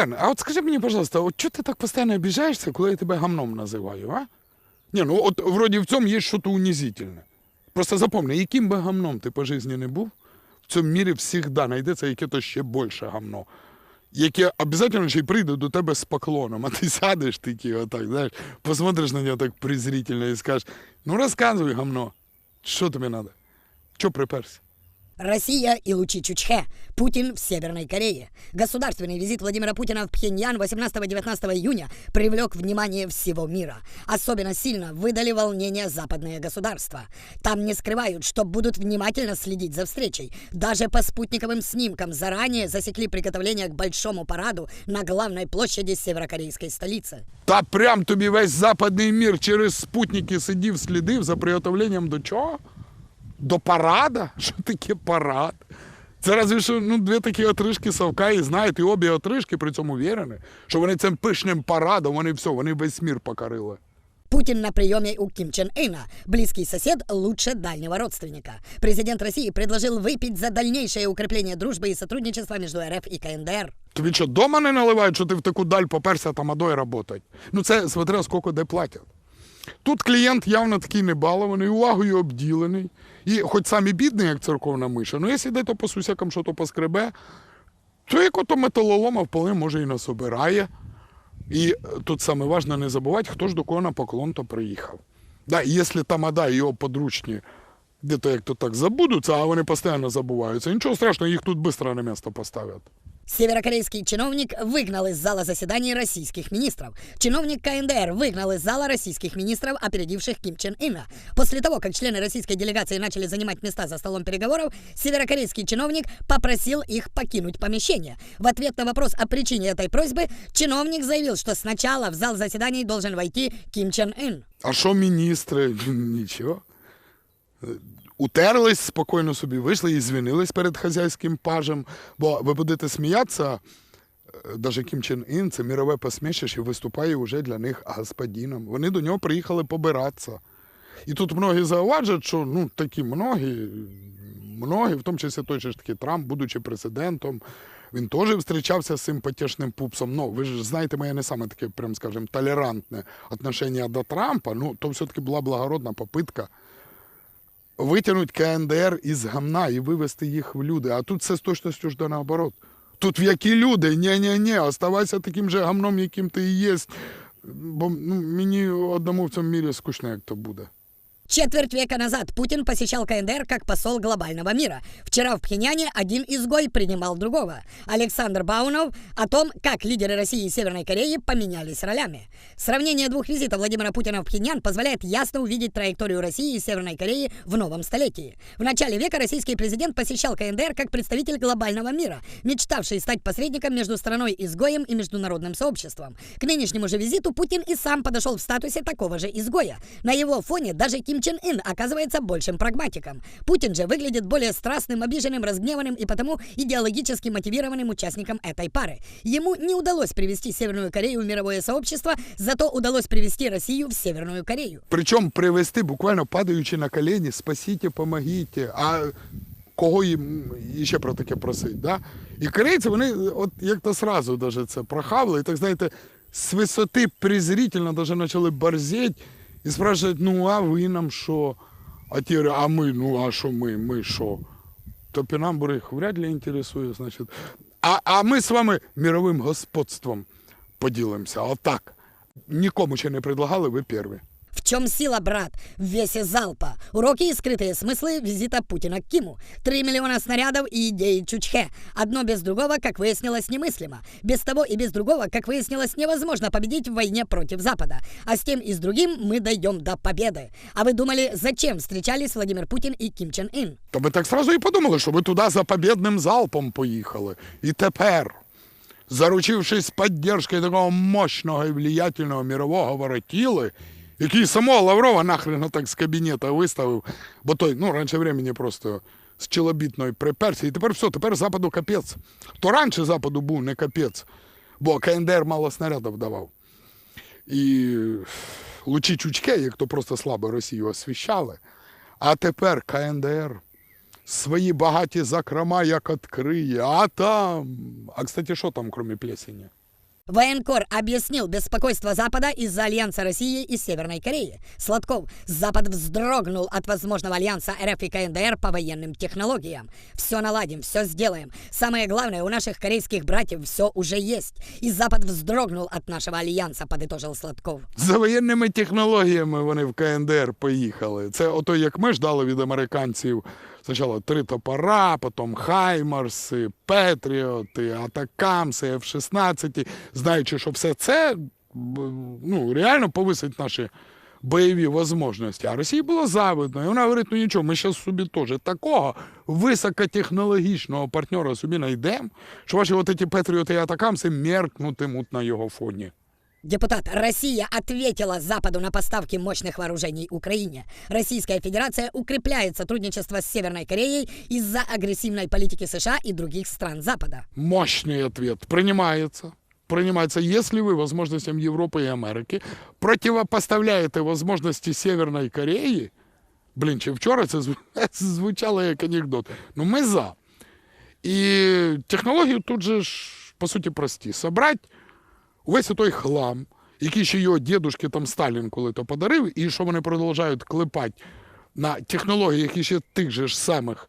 Колян, а от скажи мені, пожалуйста, от чого ти так постійно обіжаєшся, коли я тебе гамном називаю, а? Ні, ну от вроді в цьому є щось унизительне. Просто запомни, яким би гамном ти по житті не був, в цьому мірі завжди знайдеться яке-то ще більше гамно. Яке обов'язково ще й прийде до тебе з поклоном, а ти сядеш такий отак, знаєш, посмотриш на нього так презрительно і скажеш, ну розказуй гамно, що тобі треба? Чого приперся? Россия и лучи Чучхе. Путин в Северной Корее. Государственный визит Владимира Путина в Пхеньян 18-19 июня привлек внимание всего мира. Особенно сильно выдали волнения западные государства. Там не скрывают, что будут внимательно следить за встречей. Даже по спутниковым снимкам заранее засекли приготовление к большому параду на главной площади северокорейской столицы. Та прям тобі весь западний мір через спутники сидів, слідив за приготовленням до чого? До парада? Що таке парад? Це разве що ну, дві такі отрижки совка, і знаєте, і обі отрижки при цьому вірені, що вони цим пишним парадом, вони все, вони весь мір покорили. Путин на приеме у Ким Чен Ына. Близкий сосед лучше дальнего родственника. Президент России предложил выпить за дальнейшее укрепление дружбы и сотрудничества между РФ и КНДР. Тобі що, дома не наливають, що ти в таку даль поперся тамадою работать? Ну це смотря скільки де платять. Тут клієнт явно такий небалований, увагою обділений. І хоч самі бідні, як церковна миша, ну якщо десь то по сусякам, що то поскребе, то як ото металолома вполне може і насобирає. І е, тут саме важно не забувати, хто ж до кого на поклон то приїхав. Да, і якщо тамада і його подручні де-то як то так забудуться, а вони постійно забуваються, нічого страшного, їх тут швидко на місце поставлять. Северокорейский чиновник выгнал из зала заседаний российских министров. Чиновник КНДР выгнал из зала российских министров, опередивших Ким Чен Ына. После того, как члены российской делегации начали занимать места за столом переговоров, северокорейский чиновник попросил их покинуть помещение. В ответ на вопрос о причине этой просьбы, чиновник заявил, что сначала в зал заседаний должен войти Ким Чен Ын. А що міністри? Нічого. Е, Утерлись спокійно собі, вийшли і звінились перед хазяйським пажем. Бо ви будете сміятися, навіть Кім Чен Ін це мірове посмішище виступає вже для них господином. Вони до нього приїхали побиратися. І тут многі зауважують, що ну, такі многі, многі, в тому числі той же таки Трамп, будучи президентом, він теж зустрічався з цим потішним пупсом. Ну, ви ж знаєте, моє не саме таке, прям скажем, толерантне отношення до Трампа. Ну, то все-таки була благородна попитка витягнути КНДР із гамна і вивести їх в люди. А тут все з точністю ж до наоборот. Тут в які люди? Ні-ні-ні, оставайся таким же гамном, яким ти і є. Бо ну, мені одному в цьому мірі скучно, як то буде. Четверть века назад Путин посещал КНДР как посол глобального мира. Вчера в Пхеньяне один изгой принимал другого. Александр Баунов о том, как лидеры России и Северной Кореи поменялись ролями. Сравнение двух визитов Владимира Путина в Пхеньян позволяет ясно увидеть траекторию России и Северной Кореи в новом столетии. В начале века российский президент посещал КНДР как представитель глобального мира, мечтавший стать посредником между страной-изгоем и международным сообществом. К нынешнему же визиту Путин и сам подошел в статусе такого же изгоя. На его фоне даже Ким Чен Ын оказывается большим прагматиком. Путин же выглядит более страстным, обиженным, разгневанным и потому идеологически мотивированным участником этой пары. Ему не удалось привести Северную Корею в мировое сообщество, зато удалось привести Россию в Северную Корею. Причому привести, буквально падаючи на колені, спасіть, помогіть. А кого їм іще про таке просить? Да? І корейці, вони от як-то сразу даже це прохавили, і так знаєте, з висоти презрительно даже почали борзеть І спрашивають, ну а вы нам что? А ті а мы, ну а що мы, мы что? Топинамбуры их вряд ли інтересує, значит. А, а ми з вами мировим господством поділимося. Отак. Нікому ще не предлагали, ви перві. В чем сила, брат? В весе залпа. Уроки и скрытые смыслы визита Путина к Киму. Три миллиона снарядов и идеи Чучхе. Одно без другого, как выяснилось, немыслимо. Без того и без другого, как выяснилось, невозможно победить в войне против Запада. А с тем и с другим мы дойдем до победы. А вы думали, зачем встречались Владимир Путин и Ким Чен Ын? То ми так сразу і подумали, що ви туди за побідним залпом поїхали. І тепер, заручившись підтримкою такого мощного і влиятельного мирового воротіли, який самого Лаврова нахрен так з кабінета виставив, бо той, ну, раніше времени просто з чолобітною приперся. І тепер все, тепер Западу капець. То раніше Западу був не капець, бо КНДР мало снарядів давав. І лучі чучке, як то просто слабо Росію освіщали. А тепер КНДР свої багаті закрома як відкриє, а там. А кстати, що там, крім плесені? Военкор объяснил беспокойство Запада из-за альянса России и Северной Кореи. Сладков, Запад вздрогнул от возможного альянса РФ и КНДР по военным технологиям. Все наладим, все сделаем. Самое главное, у наших корейских братьев все уже есть. И Запад вздрогнул от нашего альянса, подытожил Сладков. За воєнними технологіями вони в КНДР поїхали. Це ото як ми ждали від американців спочатку три топора, потім Хаймарси, Петріоти, Атакамси, F-16, знаючи, що все це ну, реально повисить наші бойові можливості. А Росії було завидно. І вона говорить, ну нічого, ми зараз собі теж такого високотехнологічного партнера собі знайдемо, що ваші от ці Петріоти і Атакамси меркнутимуть на його фоні. Депутат, Россия ответила Западу на поставки мощных вооружений Украине. Российская Федерация укрепляет сотрудничество с Северной Кореей из-за агрессивной политики США и других стран Запада. Мощный ответ. Принимается. Принимается, если вы возможностям Европы и Америки противопоставляете возможности Северной Кореи, блін, чи вчора це зв- звучало як анекдот. Ну, ми за. І технології тут же ж, по суті, прості. Собрать увесь той хлам, який ще його дідушки там Сталін коли-то подарив, і що вони продовжують клепати на технології, які ще тих же ж самих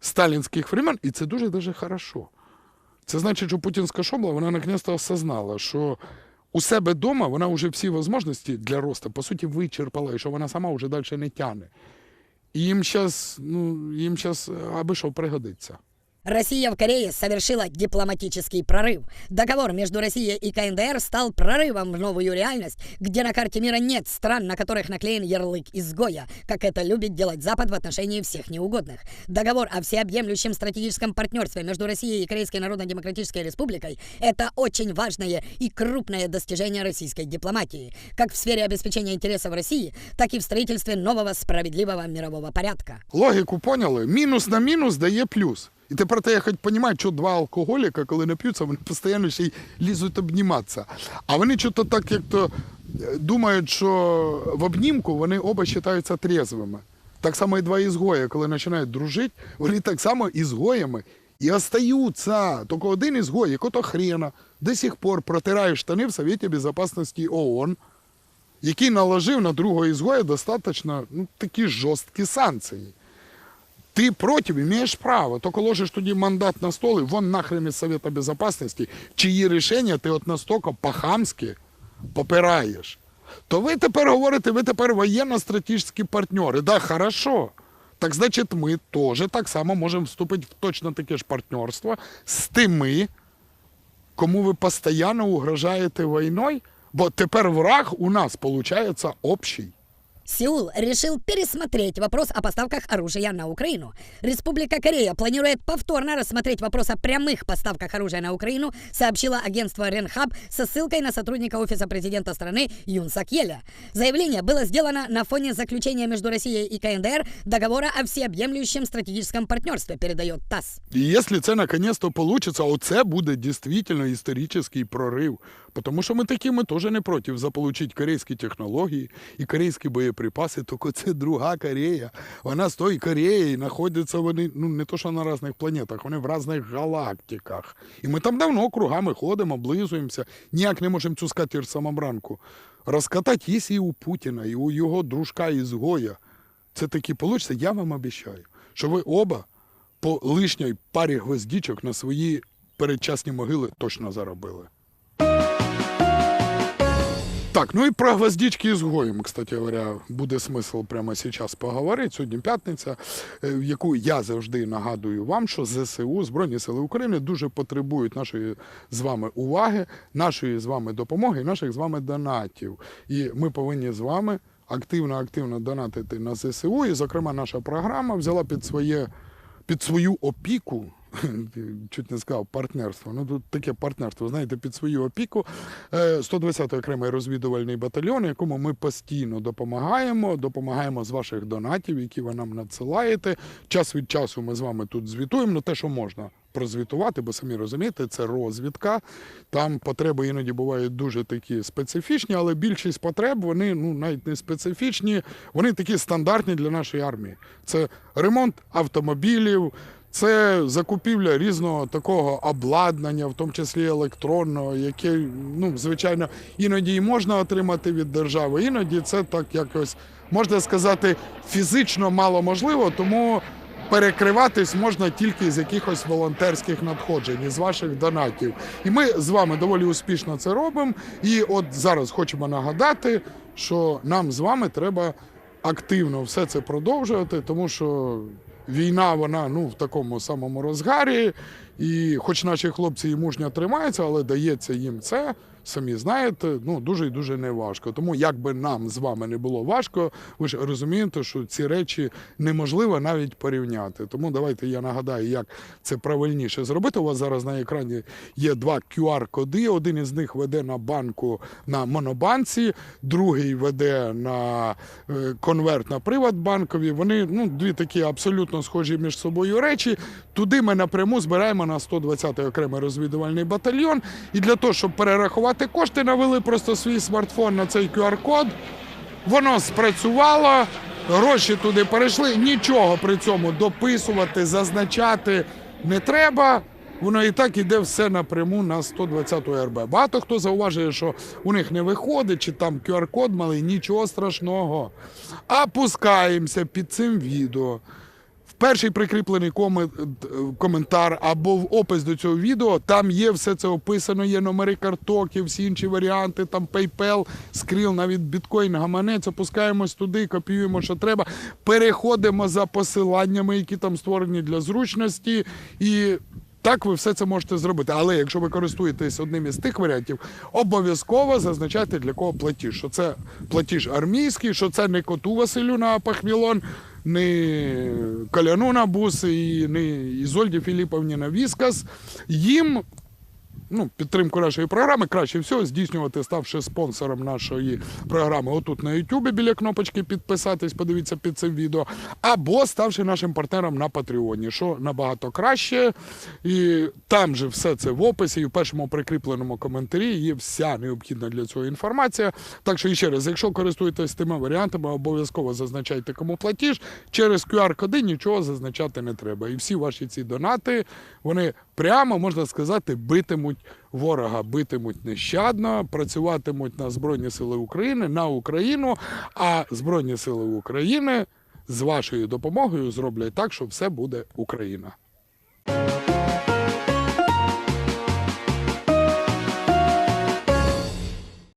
сталінських времен, і це дуже-дуже хорошо. Це значить, що путінська шобла, вона наконец-то осознала, що у себе вдома вона вже всі можливості для росту, по суті, вичерпала, і що вона сама вже далі не тягне. І їм зараз, ну, їм зараз аби що пригодиться. Россия в Корее совершила дипломатический прорыв. Договор между Россией и КНДР стал прорывом в новую реальность, где на карте мира нет стран, на которых наклеен ярлык изгоя, как это любит делать Запад в отношении всех неугодных. Договор о всеобъемлющем стратегическом партнерстве между Россией и Корейской Народно-Демократической Республикой – это очень важное и крупное достижение российской дипломатии, как в сфере обеспечения интересов России, так и в строительстве нового справедливого мирового порядка. Логіку поняли? Мінус на мінус дає плюс. І тепер я хоч розумію, що два алкоголіка, коли нап'ються, вони постійно ще й лізуть обніматися. А вони чого так як то е, думають, що в обнімку вони оба вважаються трезвими. Так само і два ізгоя, коли починають дружити, вони так само ізгоями і остаються. Тільки один ізгой, якого хрена, до сих пор протирає штани в Совєті Безопасності ООН, який наложив на другого ізгоя достатньо ну, такі жорсткі санкції. Ти проти, маєш право, тільки ложиш тоді мандат на стол і вон нахрен із Совета Безопасности, чиї рішення ти от настільки по-хамськи попираєш. То ви тепер говорите, ви тепер воєнно-стратегічні партнери. Да, хорошо. Так значить, ми теж так само можемо вступити в точно таке ж партнерство з тими, кому ви постійно угрожаєте війною, бо тепер враг у нас, виходить, общий. Сеул решил пересмотреть вопрос о поставках оружия на Украину. Республика Корея планирует повторно рассмотреть вопрос о прямых поставках оружия на Украину, сообщило агентство Ренхаб со ссылкой на сотрудника Офиса президента страны Юн Сакьеля. Заявление было сделано на фоне заключения между Россией и КНДР договора о всеобъемлющем стратегическом партнерстве, передает ТАСС. І якщо це наконец-то получится, оце буде дійсно історичний прорив. Тому що ми такі ми теж не проти заполучити корейські технології і корейські боєприпаси, тільки це друга Корея. Вона з тої Кореї знаходяться вони ну не то, що на різних планетах, вони в різних галактиках. І ми там давно кругами ходимо, облизуємося, ніяк не можемо цю скатір самобранку розкатати, є і у Путіна, і у його дружка ізгоя. Це таки получиться, я вам обіцяю, що ви оба по лишній парі гвоздічок на свої передчасні могили точно заробили. Так, ну і про гвоздички ізгоєм, кстати говоря, буде смисл прямо зараз поговорити. Сьогодні п'ятниця, е, яку я завжди нагадую вам, що ЗСУ, Збройні Сили України, дуже потребують нашої з вами уваги, нашої з вами допомоги і наших з вами донатів. І ми повинні з вами активно-активно донатити на ЗСУ. І, зокрема, наша програма взяла під своє під свою опіку. Чуть не сказав партнерство. Ну тут таке партнерство, знаєте, під свою опіку е, 120-й окремий розвідувальний батальйон, якому ми постійно допомагаємо, допомагаємо з ваших донатів, які ви нам надсилаєте. Час від часу ми з вами тут звітуємо. Ну те, що можна прозвітувати, бо самі розумієте, це розвідка. Там потреби іноді бувають дуже такі специфічні, але більшість потреб вони ну навіть не специфічні, вони такі стандартні для нашої армії. Це ремонт автомобілів. Це закупівля різного такого обладнання, в тому числі електронного, яке, ну, звичайно, іноді і можна отримати від держави, іноді це так якось, можна сказати, фізично мало можливо, тому перекриватись можна тільки з якихось волонтерських надходжень, із ваших донатів. І ми з вами доволі успішно це робимо. І от зараз хочемо нагадати, що нам з вами треба активно все це продовжувати, тому що війна, вона ну в такому самому розгарі. І хоч наші хлопці і мужня тримаються, але дається їм це, самі знаєте, ну дуже і дуже неважко. Тому як би нам з вами не було важко, ви ж розумієте, що ці речі неможливо навіть порівняти. Тому давайте я нагадаю, як це правильніше зробити. У вас зараз на екрані є два QR-коди. Один із них веде на банку на монобанці, другий веде на е, конверт на Приватбанкові. Вони ну дві такі абсолютно схожі між собою речі. Туди ми напряму збираємо на 120-й окремий розвідувальний батальйон. І для того, щоб перерахувати кошти, навели просто свій смартфон на цей QR-код. Воно спрацювало, гроші туди перейшли. Нічого при цьому дописувати, зазначати не треба. Воно і так іде все напряму на 120 РБ. Багато хто зауважує, що у них не виходить, чи там QR-код малий, нічого страшного. Опускаємося під цим відео. Перший прикріплений е, коментар або в опис до цього відео, там є все це описано, є номери карток, є всі інші варіанти, там PayPal, Skrill, навіть біткоін, гаманець, опускаємось туди, копіюємо, що треба, переходимо за посиланнями, які там створені для зручності. І так ви все це можете зробити. Але якщо ви користуєтесь одним із тих варіантів, обов'язково зазначайте для кого платіж. Що це платіж армійський, що це не коту Василю на Пахмілон, не Каляну на буси і не Ізольді Філіповні на Віскас. Їм ну, підтримку нашої програми краще всього здійснювати, ставши спонсором нашої програми. Отут на Ютубі біля кнопочки підписатись, подивіться під цим відео, або ставши нашим партнером на Патреоні, що набагато краще. І там же все це в описі, і в першому прикріпленому коментарі є вся необхідна для цього інформація. Так що ще раз, якщо користуєтесь тими варіантами, обов'язково зазначайте кому платіж. Через QR-коди нічого зазначати не треба. І всі ваші ці донати, вони прямо можна сказати, битимуть ворога, битимуть нещадно, працюватимуть на Збройні Сили України, на Україну. А Збройні Сили України з вашою допомогою зроблять так, що все буде Україна.